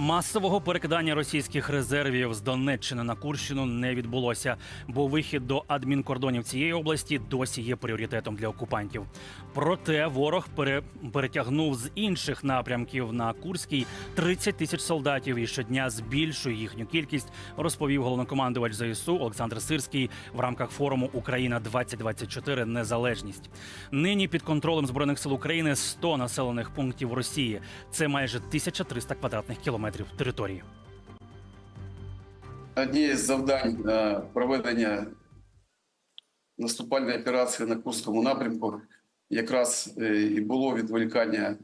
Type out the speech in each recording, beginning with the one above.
Масового перекидання російських резервів з Донеччини на Курщину не відбулося, бо вихід до адмінкордонів цієї області досі є пріоритетом для окупантів. Проте ворог пере... перетягнув з інших напрямків на Курський 30 тисяч солдатів і щодня збільшує їхню кількість, розповів головнокомандувач ЗСУ Олександр Сирський в рамках форуму Україна 2024 Незалежність. Нині під контролем збройних сил України 100 населених пунктів Росії. Це майже 1300 квадратних кілометрів території. Однією з завдань е, проведення наступальної операції на Курському напрямку якраз е, і було відволікання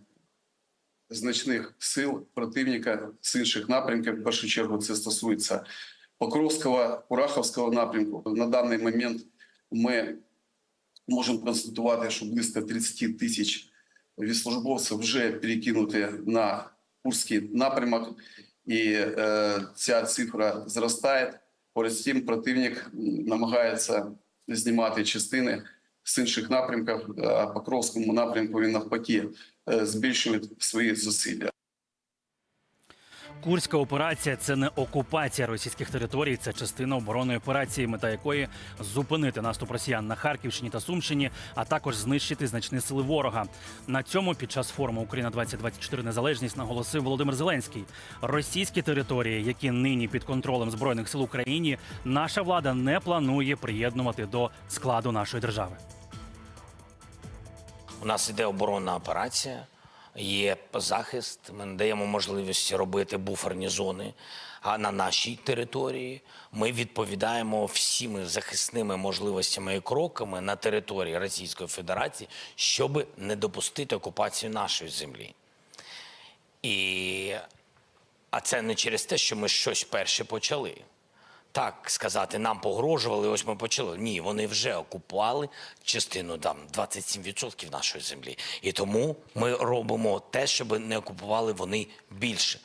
значних сил противника з інших напрямків. В першу чергу це стосується Покровського, Кураховського напрямку. На даний момент ми можемо констатувати, що близько 30 тисяч військовослужбовців вже перекинуті на Курський напрямок, і е, ця цифра зростає. Поряд з тим, противник намагається знімати частини з інших напрямків. А по напрямку він навпаки е, збільшує свої зусилля. Курська операція це не окупація російських територій, це частина оборонної операції, мета якої зупинити наступ росіян на Харківщині та Сумщині, а також знищити значні сили ворога. На цьому під час форуму Україна 2024 незалежність наголосив Володимир Зеленський. Російські території, які нині під контролем збройних сил України, наша влада не планує приєднувати до складу нашої держави. У нас іде оборонна операція, є захист. Ми даємо можливість робити буферні зони. А на нашій території ми відповідаємо всіми захисними можливостями і кроками на території Російської Федерації, щоб не допустити окупацію нашої землі. І... А це не через те, що ми щось перше почали. Так сказати, нам погрожували, ось ми почали. Ні, вони вже окупували частину там 27% нашої землі. І тому ми робимо те, щоб не окупували вони більше.